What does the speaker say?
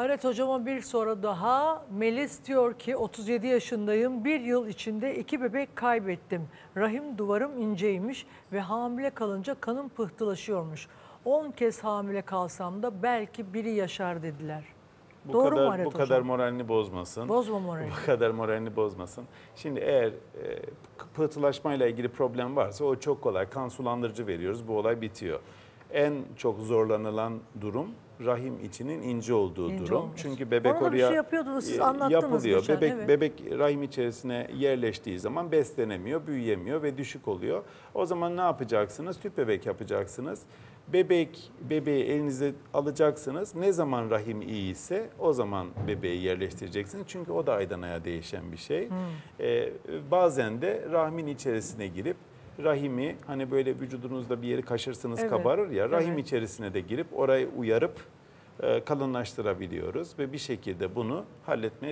Hayret hocama bir soru daha. Melis diyor ki 37 yaşındayım. Bir yıl içinde iki bebek kaybettim. Rahim duvarım inceymiş ve hamile kalınca kanım pıhtılaşıyormuş. 10 kez hamile kalsam da belki biri yaşar dediler. Bu Doğru mu kadar, Hayret Bu hocam? kadar moralini bozmasın. Bozma moralini. Bu kadar moralini bozmasın. Şimdi eğer e, pıhtılaşmayla ilgili problem varsa o çok kolay. Kan sulandırıcı veriyoruz. Bu olay bitiyor. En çok zorlanılan durum rahim içinin ince olduğu İnce durum. olması. Çünkü bebek Ona da bir oraya şey yapıyordunuz, siz e, anlattınız yapılıyor. geçen, bebek evet. bebek rahim içerisine yerleştiği zaman beslenemiyor, büyüyemiyor ve düşük oluyor. O zaman ne yapacaksınız? Tüp bebek yapacaksınız. Bebek bebeği elinize alacaksınız. Ne zaman rahim iyi ise o zaman bebeği yerleştireceksiniz. Çünkü o da aydan aya değişen bir şey. Ee, bazen de rahmin içerisine girip rahimi hani böyle vücudunuzda bir yeri kaşırsınız Evet, kabarır ya rahim evet. içerisine de girip orayı uyarıp e, kalınlaştırabiliyoruz ve bir şekilde bunu halletmeye